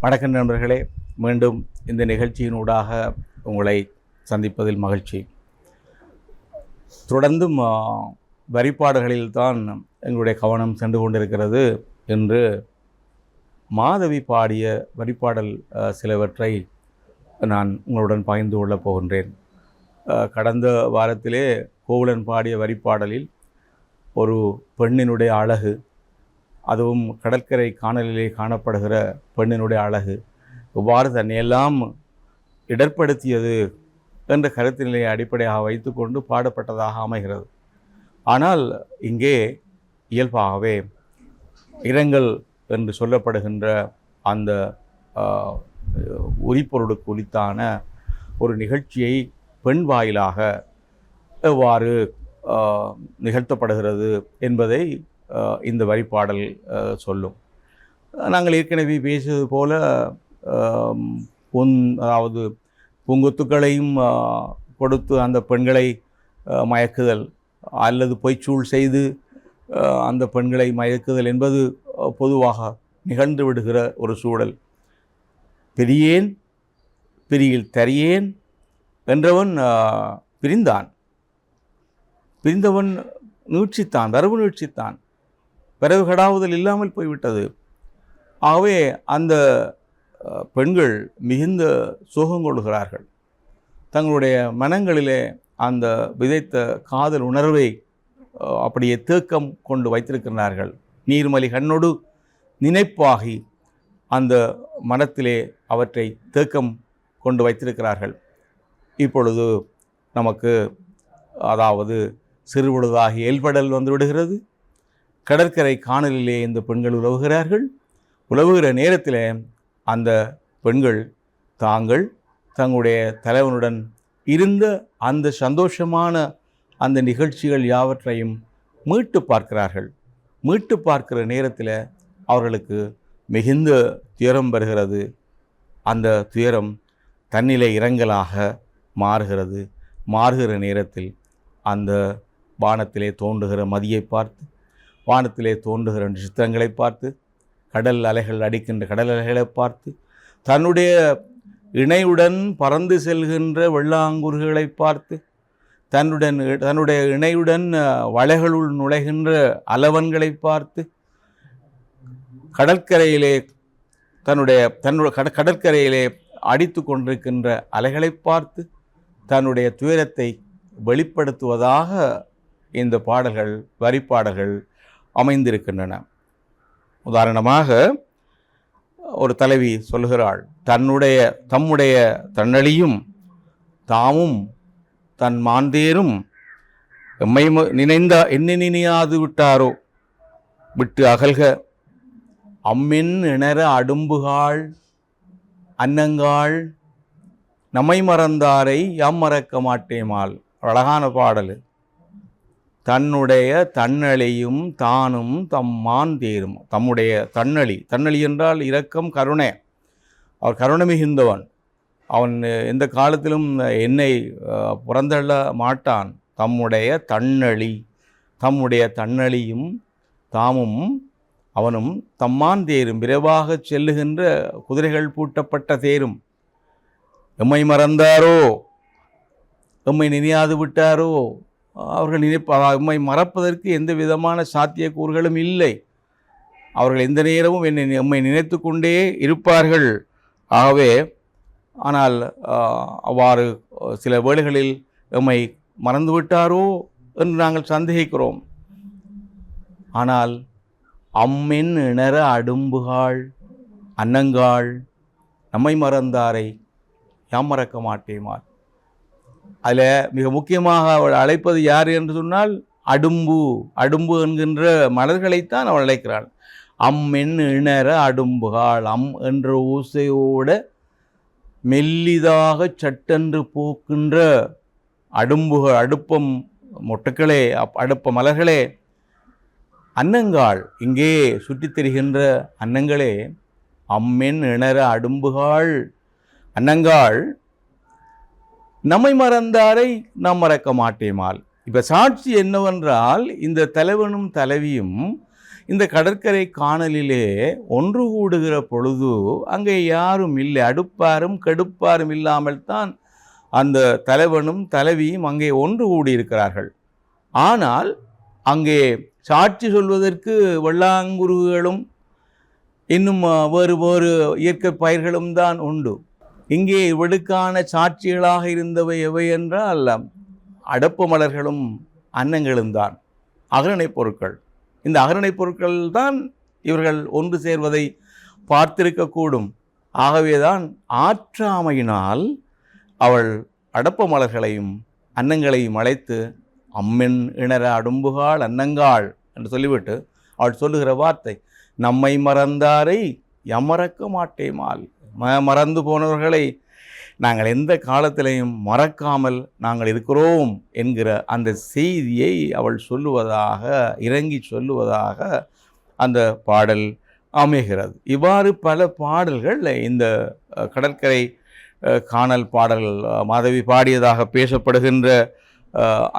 வணக்கம் நண்பர்களே மீண்டும் இந்த நிகழ்ச்சியினூடாக உங்களை சந்திப்பதில் மகிழ்ச்சி. தொடர்ந்தும் ஆ, வரிப்பாடுகளில்தான் எங்களுடைய கவனம் சென்று கொண்டிருக்கிறது என்று மாதவி பாடிய வரிப்பாடல் சிலவற்றை நான் உங்களுடன் பகிர்ந்து கொள்ளப் போகின்றேன். கடந்த வாரத்திலே கோவலன் பாடிய வரிப்பாடலில் ஒரு பெண்ணினுடைய அழகு அதுவும் கடற்கரை காணலிலே காணப்படுகிற பெண்ணினுடைய அழகு. இவ்வாறு தன்னையெல்லாம் இடர்படுத்தியது என்ற கருத்தினிலை அடிப்படையாக வைத்துக்கொண்டு பாடப்பட்டதாக அமைகிறது. ஆனால் இங்கே இயல்பாகவே இரங்கல் என்று சொல்லப்படுகின்ற அந்த உரிப்பொருளுக்கு உரித்தான ஒரு நிகழ்ச்சியை பெண் வாயிலாக எவ்வாறு நிகழ்த்தப்படுகிறது என்பதை இந்த வரிப்பாடல் சொல்லும். நாங்கள் ஏற்கனவே பேசியது போல பொன் அதாவது பூங்கொத்துக்களையும் கொடுத்து அந்த பெண்களை மயக்குதல் அல்லது பொய்ச்சூள் செய்து அந்த பெண்களை மயக்குதல் என்பது பொதுவாக நிகழ்ந்து விடுகிற ஒரு சூழல். பிரியேன் பிரியில் தரியேன் என்றவன் பிரிந்தான். பிரிந்தவன் நீட்சித்தான் வரவு நீட்சித்தான். பிறகு கடாவுதல் இல்லாமல் போய்விட்டது. ஆகவே அந்த பெண்கள் மிகுந்த சோகம் கொள்கிறார்கள். தங்களுடைய மனங்களிலே அந்த விதைத்த காதல் உணர்வை அப்படியே தேக்கம் கொண்டு வைத்திருக்கிறார்கள். நீர்மலி கண்ணோடு நினைப்பாகி அந்த மனத்திலே அவற்றை தேக்கம் கொண்டு வைத்திருக்கிறார்கள். இப்பொழுது நமக்கு அதாவது சிறுபொழுதாகி ஏல்படல் வந்து விடுகிறது கடற்கரை காணலிலே இந்த பெண்கள் உலவுகிறார்கள். உலவுகிற நேரத்தில் அந்த பெண்கள் தாங்கள் தங்களுடைய தலைவனுடன் இருந்த அந்த சந்தோஷமான அந்த நிகழ்ச்சிகள் யாவற்றையும் மீட்டு பார்க்கிறார்கள். மீட்டு பார்க்கிற நேரத்தில் அவர்களுக்கு மிகுந்த துயரம் வருகிறது. அந்த துயரம் தன்னிலை இரங்கலாக மாறுகிறது. மாறுகிற நேரத்தில் அந்த வானத்திலே தோன்றுகிற மதியை பார்த்து வானத்திலே தோன்றுகிற நட்சத்திரங்களை பார்த்து கடல் அலைகள் அடிக்கின்ற கடல் அலைகளை பார்த்து தன்னுடைய இணையுடன் பறந்து செல்கின்ற வெள்ளாங்குருகளை பார்த்து தன்னுடன் தன்னுடைய இணையுடன் வலைகளுள் நுழைகின்ற அலவன்களை பார்த்து கடற்கரையிலே தன்னுடைய தன்னுடைய கட கடற்கரையிலே அடித்து கொண்டிருக்கின்ற அலைகளை பார்த்து தன்னுடைய துயரத்தை வெளிப்படுத்துவதாக இந்த பாடல்கள் வரிப்பாடல்கள் அமைந்திருக்கின்றன. உதாரணமாக ஒரு தலைவி சொல்கிறாள் தன்னுடைய தம்முடைய தன்னழியும் தாமும் தன் மாந்தேரும் எம்மை ம- நினைந்த என்ன நினையாது விட்டாரோ? விட்டு அகல்க. அம்மின் இணர அடும்புகாள் அன்னங்காள் நம்மை மறந்தாரை யாம் மறக்க மாட்டேமாள் அழகான பாடல். தன்னுடைய தன்னழியும் தானும் தம்மான் தேரும். தம்முடைய தன்னழி. தன்னழி என்றால் இரக்கம் கருணை. அவர் கருணை மிகுந்தவன். அவன் எந்த காலத்திலும் என்னை புறந்தள்ள மாட்டான். தம்முடைய தன்னழி. தம்முடைய தன்னழியும் தாமும் அவனும் தம்மான் தேரும். விரைவாக செல்லுகின்ற குதிரைகள் பூட்டப்பட்ட தேரும். எம்மை மறந்தாரோ? எம்மை நினையாது விட்டாரோ அவர்கள் நினைப்ப எம்மை மறப்பதற்கு எந்த விதமான சாத்தியக்கூறுகளும் இல்லை. அவர்கள் எந்த நேரமும் என்னை நம்மை நினைத்து கொண்டே இருப்பார்கள். ஆகவே ஆனால் அவ்வாறு சில வேளைகளில் எம்மை மறந்துவிட்டாரோ என்று நாங்கள் சந்தேகிக்கிறோம். ஆனால் அம்மென் இணர அடும்புகாள் அன்னங்காள் நம்மை மறந்தாரை யாம் மறக்க மாட்டேமார். அதில் மிக முக்கியமாக அவள் அழைப்பது யார் என்று சொன்னால் அடும்பு அடும்பு என்கின்ற மலர்களைத்தான் அவள் அழைக்கிறாள். அம்மென் இணர அடும்புகாள் அம் என்ற ஓசையோட மெல்லிதாக சட்டென்று போக்கின்ற அடும்புகள் அடுப்பம் மொட்டுக்களே அப் அடுப்ப மலர்களே அன்னங்காள் இங்கே சுற்றித் தெரிகின்ற அன்னங்களே அம்மென் இணர அடும்புகாள் அன்னங்காள் நம்மை மறந்தாரை நாம் மறக்க மாட்டேமால். இப்போ சாட்சி என்னவென்றால் இந்த தலைவனும் தலைவியும் இந்த கடற்கரை காணலிலே ஒன்று கூடுகிற பொழுது அங்கே யாரும் இல்லை. அடுப்பாரும் கெடுப்பாரும் இல்லாமல் தான் அந்த தலைவனும் தலைவியும் அங்கே ஒன்று கூடியிருக்கிறார்கள். ஆனால் அங்கே சாட்சி சொல்வதற்கு வெள்ளாங்குருகளும் இன்னும் வேறு வேறு இயற்கை பயிர்களும் தான் உண்டு. இங்கே இவளுக்கான சாட்சிகளாக இருந்தவை எவை என்றால் அடப்பு மலர்களும் அன்னங்களும் தான் அகரணைப் பொருட்கள். இந்த அகரணைப் பொருட்கள் தான் இவர்கள் ஒன்று சேர்வதை பார்த்திருக்கக்கூடும். ஆகவேதான் ஆற்றாமையினால் அவள் அடப்ப மலர்களையும் அன்னங்களையும் அழைத்து அம்மென் இணர அடும்புகாள் அன்னங்காள் என்று சொல்லிவிட்டு அவள் சொல்லுகிற வார்த்தை நம்மை மறந்தாரை யமறக்க மாட்டேமால் ம மறந்து போனவர்களை நாங்கள் எந்த காலத்திலையும் மறக்காமல் நாங்கள் இருக்கிறோம் என்கிற அந்த செய்தியை அவள் சொல்லுவதாக இறங்கி சொல்லுவதாக அந்த பாடல் அமைகிறது. இவ்வாறு பல பாடல்கள் இந்த கடற்கரை காணல் பாடல்கள் மாதவி பாடியதாக பேசப்படுகின்ற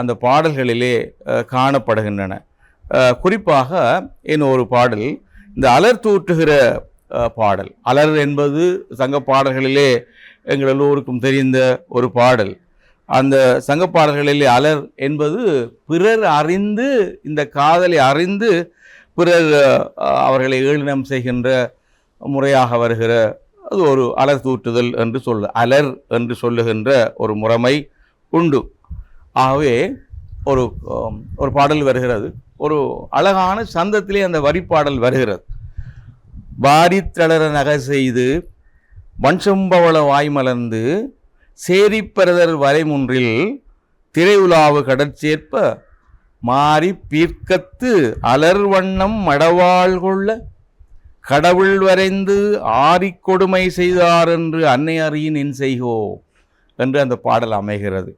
அந்த பாடல்களிலே காணப்படுகின்றன. குறிப்பாக இன்னொரு பாடல் இந்த அலர் தூற்றுகிற பாடல். அலர் என்பது சங்க பாடல்களிலே எங்கள் எல்லோருக்கும் தெரிந்த ஒரு பாடல். அந்த சங்க பாடல்களிலே அலர் என்பது பிறர் அறிந்து இந்த காதலை அறிந்து பிறர் அவர்களை ஏளினம் செய்கின்ற முறையாக வருகிற அது ஒரு அலர் தூற்றுதல் என்று சொல்லு அலர் என்று சொல்லுகின்ற ஒரு முறைமை உண்டு. ஆகவே ஒரு ஒரு பாடல் வருகிறது. ஒரு அழகான சந்தத்திலே அந்த வரிப்பாடல் வருகிறது. வாரித்தளர நகை செய்து வன்சம்பவள வாய்மலர்ந்து சேரிப்பரதர் வரைமுன்றில் திரையுலாவு கடற்சேற்ப மாறி பீர்க்கத்து அலர் வண்ணம் மடவாள் கொள்ள கடவுள் வரைந்து ஆறிக்கொடுமை செய்தார் என்று அன்னை அறியின் என் செய்கோ என்று அந்த பாடல் அமைகிறது.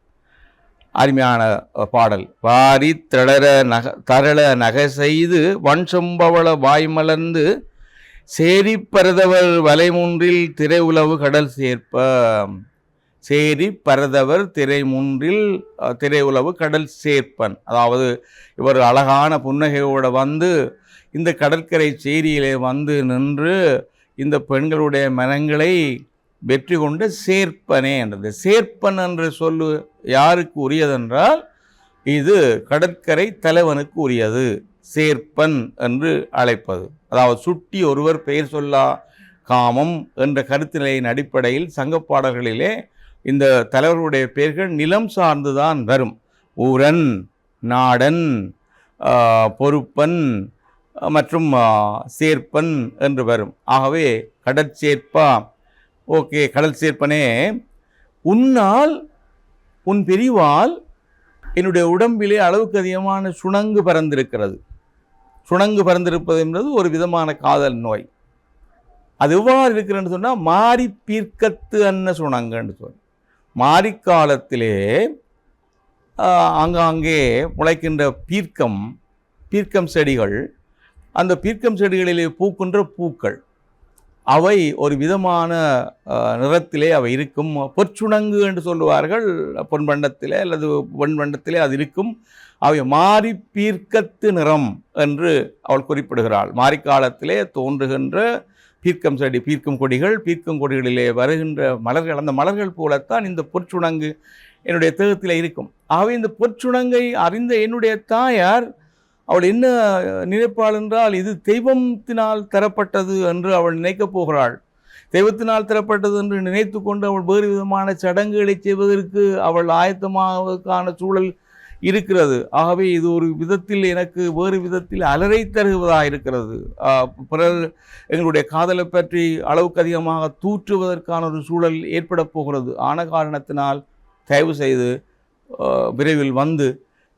அருமையான பாடல். வாரி திளர நக தரள நகை செய்து வன்சம்பவள வாய்மலர்ந்து சேரி பரதவர் வலைமுன்றில் திரை உலவு கடல் சேர்ப்ப சேரி பரதவர் திரை முன்றில் திரை உலவு கடல் சேர்ப்பன். அதாவது இவர் அழகான புன்னகையோடு வந்து இந்த கடற்கரை சேரியிலே வந்து நின்று இந்த பெண்களுடைய மனங்களை வெற்றி கொண்ட சேர்ப்பனே என்றது. சேர்ப்பன் என்ற சொல்லு யாருக்கு உரியதென்றால் இது கடற்கரை தலைவனுக்கு உரியது. சேர்ப்பன் என்று அழைப்பது. அதாவது சுட்டி ஒருவர் பெயர் சொல்லா காமம் என்ற கருத்தினையின் அடிப்படையில் சங்கப்பாடல்களிலே இந்த தலைவர்களுடைய பெயர்கள் நிலம் சார்ந்துதான் வரும். ஊரன் நாடன் பொறுப்பன் மற்றும் சேர்ப்பன் என்று வரும். ஆகவே கடற்சேர்ப்பா ஓகே கடல் சேர்ப்பனே. உன்னால் உன் பிரிவால் என்னுடைய உடம்பிலே அளவுக்கு அதிகமான சுணங்கு பறந்திருக்கிறது. சுணங்கு பறந்திருப்பது என்பது ஒரு விதமான காதல் நோய். அது எவ்வாறு இருக்கிறேன்னு சொன்னால் மாறி பீர்க்கத்து அன்ன சுணங்குன்னு சொல். மாரிக்காலத்திலே ஆஹ், ஆங்காங்கே முளைக்கின்ற பீர்க்கம் பீர்க்கம் செடிகள் அந்த பீர்க்கம் செடிகளிலே பூக்கின்ற பூக்கள் அவை ஒரு விதமான நிறத்திலே அவை இருக்கும். பொற்சுணங்கு என்று சொல்லுவார்கள் பொன்வண்ணத்திலே அல்லது பொன் அது இருக்கும். அவை மாறி பீர்க்கத்து நிறம் என்று அவள் குறிப்பிடுகிறாள். மாரிக்காலத்திலே தோன்றுகின்ற பீர்க்கம் செடி பீர்க்கம் கொடிகள் பீர்க்கம் கொடிகளிலே வருகின்ற மலர்கள் அந்த மலர்கள் போலத்தான் இந்த பொற்சுணங்கு என்னுடைய தேகத்தில் இருக்கும். ஆகவே இந்த பொற்சுணங்கை அறிந்த என்னுடைய தாயார் அவள் என்ன நினைப்பாள் என்றால் இது தெய்வத்தினால் தரப்பட்டது என்று அவள் நினைக்கப் போகிறாள். தெய்வத்தினால் தரப்பட்டது என்று நினைத்து கொண்டு அவள் வேறு விதமான சடங்குகளை செய்வதற்கு அவள் ஆயத்தமாவதற்கான சூழல் இருக்கிறது. ஆகவே இது ஒரு விதத்தில் எனக்கு வேறு விதத்தில் அலறை தருவதாக இருக்கிறது. பிறர் எங்களுடைய காதலை பற்றி அளவுக்கு அதிகமாக தூற்றுவதற்கான ஒரு சூழல் ஏற்பட போகிறது. ஆன காரணத்தினால் தயவு செய்து விரைவில் வந்து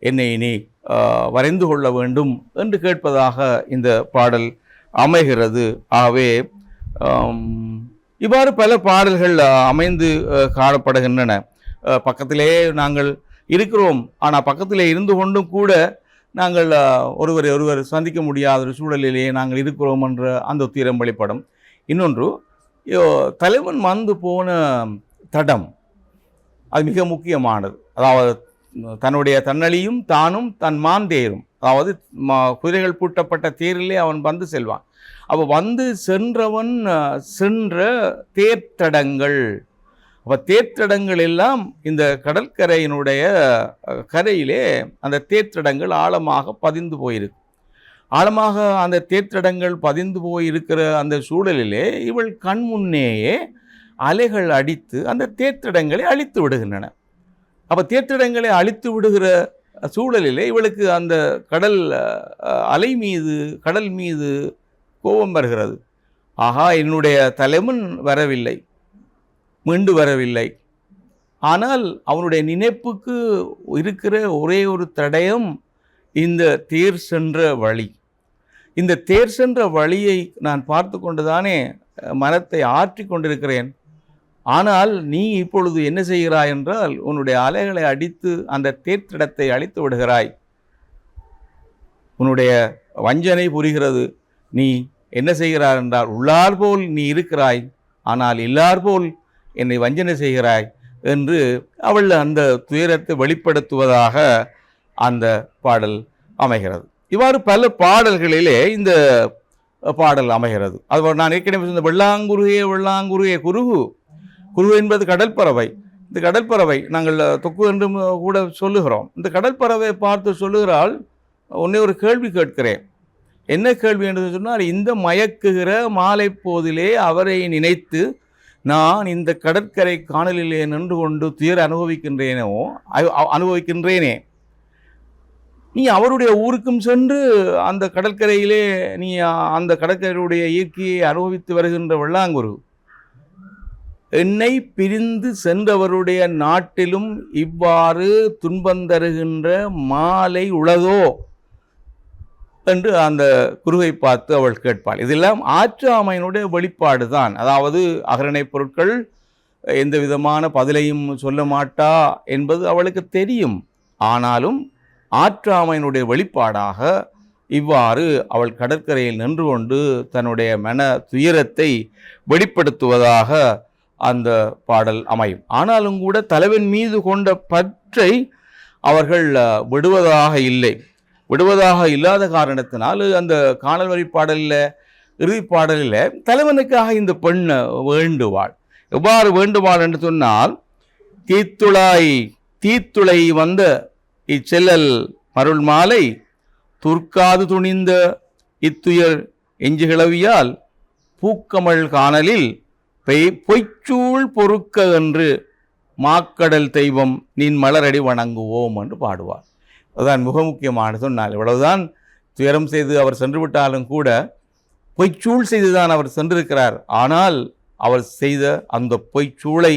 என்னை நீ வரைந்து கொள்ள வேண்டும் என்று கேட்பதாக இந்த பாடல் அமைகிறது. ஆகவே இவ்வாறு பல பாடல்கள் அமைந்து காணப்படுகின்றன. பக்கத்திலே நாங்கள் இருக்கிறோம். ஆனால் பக்கத்தில் இருந்து கொண்டும் கூட நாங்கள் ஒருவரை ஒருவர் சந்திக்க முடியாத ஒரு சூழலிலேயே நாங்கள் இருக்கிறோம் என்ற அந்த தீரம் வெளிப்படும். இன்னொன்று தலைவன் வந்து போன தடம் அது மிக முக்கியமானது. அதாவது தன்னுடைய தன்னழியும் தானும் தன் மான் தேரும். அதாவது குதிரைகள் பூட்டப்பட்ட தேரிலே அவன் வந்து செல்வான். அப்போ வந்து சென்றவன் சென்ற தேர்த்தடங்கள் அப்போ தேற்றடங்கள் எல்லாம் இந்த கடற்கரையினுடைய கரையிலே அந்த தேற்றடங்கள் ஆழமாக பதிந்து போயிருக்கு. ஆழமாக அந்த தேற்றடங்கள் பதிந்து போயிருக்கிற அந்த சூழலிலே இவள் கண் முன்னேயே அலைகள் அடித்து அந்த தேற்றடங்களை அழித்து விடுகின்றன. அப்போ தேற்றடங்களை அழித்து விடுகிற சூழலிலே இவளுக்கு அந்த கடல் அலை மீது கடல் மீது கோபம் வருகிறது. ஆகா என்னுடைய தலைமுன் வரவில்லை. மீண்டு வரவில்லை. ஆனால் அவனுடைய நினைப்புக்கு இருக்கிற ஒரே ஒரு தடயம் இந்த தேர் சென்ற வழி. இந்த தேர் சென்ற வழியை நான் பார்த்து கொண்டுதானே மனத்தை ஆற்றி கொண்டிருக்கிறேன். ஆனால் நீ இப்பொழுது என்ன செய்கிறாய் என்றால் உன்னுடைய அலைகளை அடித்து அந்த தேர்த்திடத்தை அழித்து விடுகிறாய். உன்னுடைய வஞ்சனை புரிகிறது. நீ என்ன செய்கிறாய் என்றால் உள்ளார் போல் நீ இருக்கிறாய். ஆனால் இல்லார் போல் என்னை வஞ்சனை செய்கிறாய் என்று அவள் அந்த துயரத்தை வெளிப்படுத்துவதாக அந்த பாடல் அமைகிறது. இவ்வாறு பல பாடல்களிலே இந்த பாடல் அமைகிறது. அது நான் ஏற்கனவே சொன்ன வெள்ளாங்குருகே வெள்ளாங்குருகே குருகு. குருகு என்பது கடல் பறவை. இந்த கடல் பறவை நாங்கள் தொக்கு என்றும் கூட சொல்லுகிறோம். இந்த கடல் பறவை பார்த்து சொல்லுகிறாள் உன்னை ஒரு கேள்வி கேட்கிறேன். என்ன கேள்வி? என்று சொன்னால் இந்த மயக்குகிற மாலை போதிலே அவரை நினைத்து நான் இந்த கடற்கரை காணலிலே நின்று கொண்டு துயர் அனுபவிக்கின்றேனோ அ- அனுபவிக்கின்றேனே. நீ அவருடைய ஊருக்கும் சென்று அந்த கடற்கரையிலே நீ அந்த கடற்கரையுடைய இயற்கையை அனுபவித்து வருகின்ற வெள்ளாங்குரு என்னை பிரிந்து சென்றவருடைய நாட்டிலும் இவ்வாறு துன்பந்தருகின்ற மாலை உளதோ? என்று அந்த குருவை பார்த்து அவள் கேட்பாள். இதெல்லாம் ஆற்றாமையினுடைய வெளிப்பாடு தான். அதாவது அகரணைப் பொருட்கள் எந்த விதமான பதிலையும் சொல்ல மாட்டா என்பது அவளுக்கு தெரியும். ஆனாலும் ஆற்றாமையினுடைய வெளிப்பாடாக இவ்வாறு அவள் கடற்கரையில் நின்று கொண்டு தன்னுடைய மன துயரத்தை வெளிப்படுத்துவதாக அந்த பாடல் அமையும். ஆனாலும் கூட தலைவன் மீது கொண்ட பற்றை அவர்கள் விடுவதாக இல்லை. விடுவதாக இல்லாத காரணத்தினால் அந்த காணல் வரி பாடலில் இறுதி பாடலில் தலைவனுக்காக இந்த பெண் வேண்டுவாள். எவ்வாறு வேண்டுவாள் என்று சொன்னால் தீத்துளாய் தீத்துளை வந்த இச்செல்லல் மருள் மாலை துர்க்காது துணிந்த இத்துயர் எஞ்சுகிளவியால் பூக்கமள் காணலில் பெய் பொய்ச்சூள் பொறுக்க என்று மாக்கடல் தெய்வம் நின் மலரடி வணங்குவோம் என்று பாடுவார் அதுதான் மிக முக்கியமான சொன்னால் இவ்வளவுதான் துயரம் செய்து அவர் சென்று விட்டாலும் கூட பொய்ச்சூள் செய்துதான் அவர் சென்றிருக்கிறார். ஆனால் அவர் செய்த அந்த பொய்ச்சூளை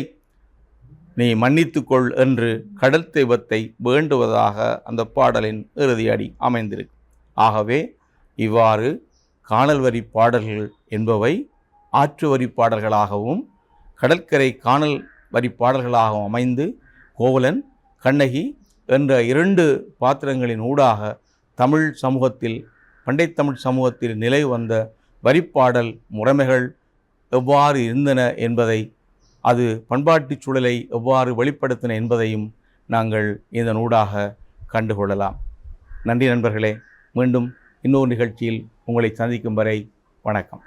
நீ மன்னித்துக்கொள் என்று கடல் தெய்வத்தை வேண்டுவதாக அந்த பாடலின் இறுதி அடி அமைந்திருக்கு. ஆகவே இவ்வாறு காணல் வரி பாடல்கள் என்பவை ஆற்று வரி பாடல்களாகவும் கடற்கரை காணல் வரி பாடல்களாகவும் அமைந்து கோவலன் கண்ணகி என்ற இரண்டு பாத்திரங்களின் ஊடாக தமிழ் சமூகத்தில் பண்டை தமிழ் சமூகத்தில் நிலை வந்த வரிப்பாடல் முறைமைகள் எவ்வாறு இருந்தன என்பதை அது பண்பாட்டுச் சூழலை எவ்வாறு வெளிப்படுத்தின என்பதையும் நாங்கள் இந்த நூடாக கண்டுகொள்ளலாம். நன்றி நண்பர்களே. மீண்டும் இன்னொரு நிகழ்ச்சியில் உங்களை சந்திக்கும் வரை வணக்கம்.